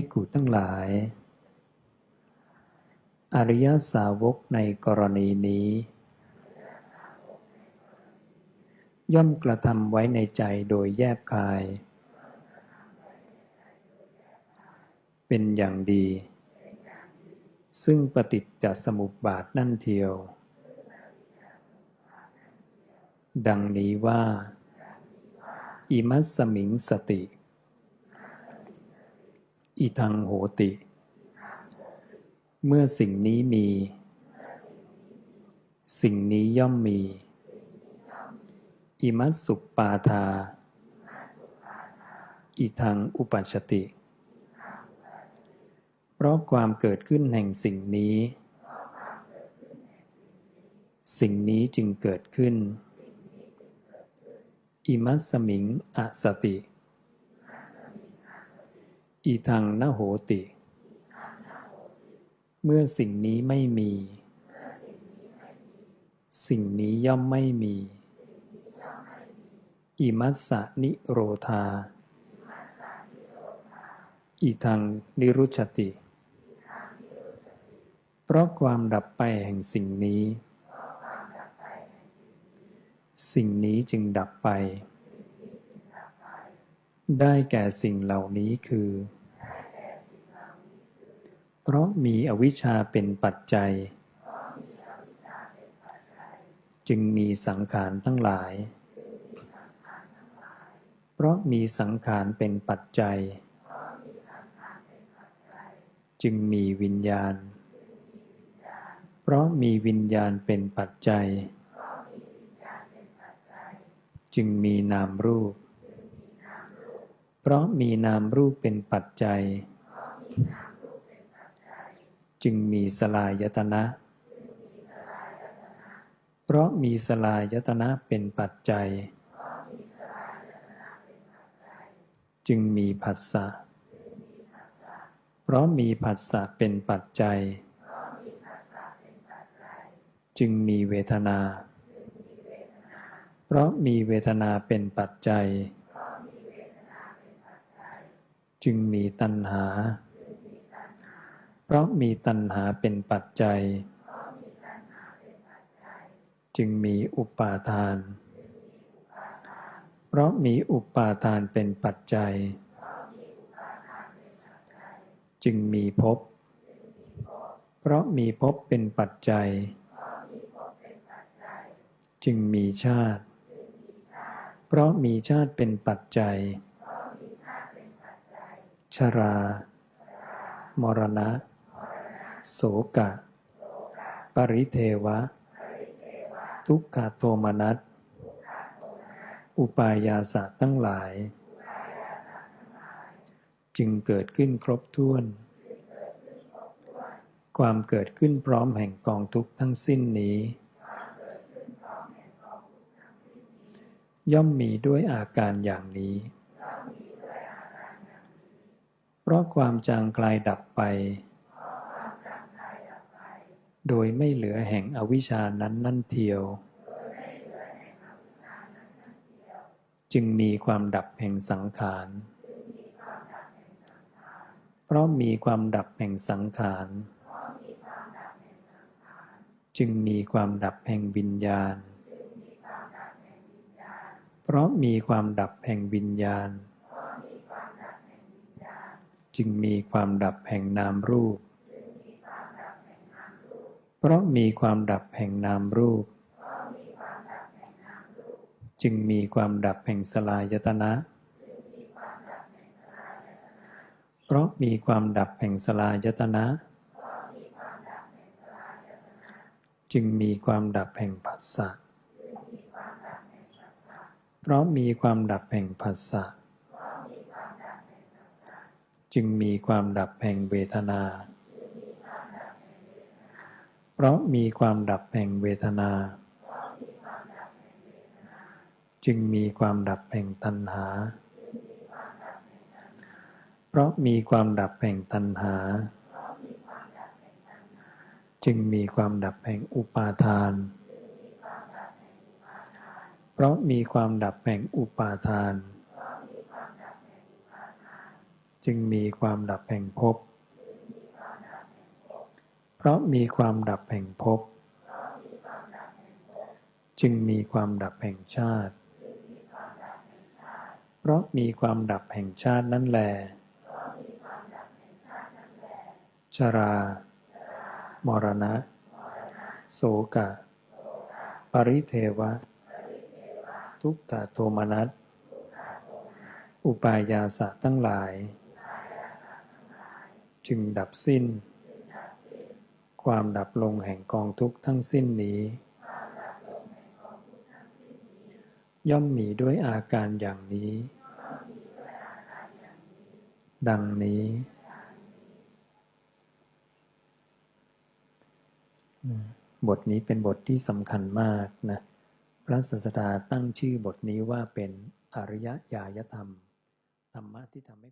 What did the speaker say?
ภิกขุทั้งหลาย อริยสาวกในกรณีนี้ ย่อมกระทำไว้ในใจโดยแยบคาย เป็นอย่างดี ซึ่งปฏิจจสมุปบาทนั่นเทียว ดังนี้ว่า อิมัสสมิงสติ อิทังโหติ เมื่อสิ่งนี้มี สิ่งนี้ย่อมมี อิมัสสุปปาทา อิทังอุปัชติ เพราะความเกิดขึ้นแห่งสิ่งนี้ สิ่งนี้จึงเกิดขึ้น อิมัสสมิงอสติ อีทังนโหติ เมื่อสิ่งนี้ไม่มี สิ่งนี้ย่อมไม่มี อิมัสสนิโรธา อีทังนิรุชติ เพราะความดับไปแห่งสิ่งนี้ สิ่งนี้จึงดับไปได้แก่สิ่งเหล่านี้คือ เพราะมีอวิชชาเป็นปัจจัย จึงมีสังขารทั้งหลาย เพราะมีสังขารเป็นปัจจัย จึงมีวิญญาณ เพราะมีวิญญาณเป็นปัจจัย จึงมีนามรูป เพราะมีนามรูปเป็นปัจจัยจ จึงมีสลายตนะ เพราะมีสลายตนะเป็นปัจจัย จึงมีผัสสะ เพราะมีผัสสะเป็นปัจจัย จึงมีเวทนา เพราะมีเวทนาเป็นปัจจัย จึงมีตัณหาเพราะมีตัณหาเป็นปัจจัย จึงมีอุปาทาน เพราะมีอุปาทานเป็นปัจจัย จึงมีภพเพราะมีภพเป็นปัจจัย จึงมีชาติ เพราะมีชาติเป็นปัจจัย ชรามรณะ โสกะ ปริเทวะ ทุกขโทมนัส อุปายาสะตั้งหลาย จึงเกิดขึ้นครบถ้วน ความเกิดขึ้นพร้อมแห่งกองทุกข์ทั้งสิ้นนี้ ย่อมมีด้วยอาการอย่างนี้เพราะความจางคลายดับไป โดยไม่เหลือแห่งอวิชานั้นนั่นเทียว จึงมีความดับแห่งสังขาร เพราะมีความดับแห่งสังขาร จึงมีความดับแห่งวิญญาณ เพราะมีความดับแห่งวิญญาณ จึงมีความดับแห่งนามรูป ราะมีความดับแห่งนามรูป จึงมีความดับแห่งสลายตนะ เพราะมีความดับแห่งสลายตนะ จึงมีความดับแห่งผัสสะเพราะมีความดับแห่งผัสสะจึงมีความดับแห่งเวทนา เพราะมีความดับแห่งเวทนา จึงมีความดับแห่งตัณหา เพราะมีความดับแห่งตัณหา จึงมีความดับแห่งอุปาทาน เพราะมีความดับแห่งอุปาทาน จึงมีความดับแห่งภพ เพราะมีความดับแห่งภพจึงมีความดับแห่งชาติ เพราะมีความดับแห่งชาตินั่นแล ชรา มรณะ โสกะ ปริเทวะ ทุกขโทมนัส อุปายาสะทั้งหลาย จึงดับสิ้น ความดับลงแห่งกองทุกข์ทั้งสิ้นนี้ ย่อมมีด้วยอาการอย่างนี้ ดังนี้บทนี้เป็นบทที่สำคัญมากนะพระศาสดาตั้งชื่อบทนี้ว่าเป็นอริยญาณธรรม ธรรมะที่ทำให้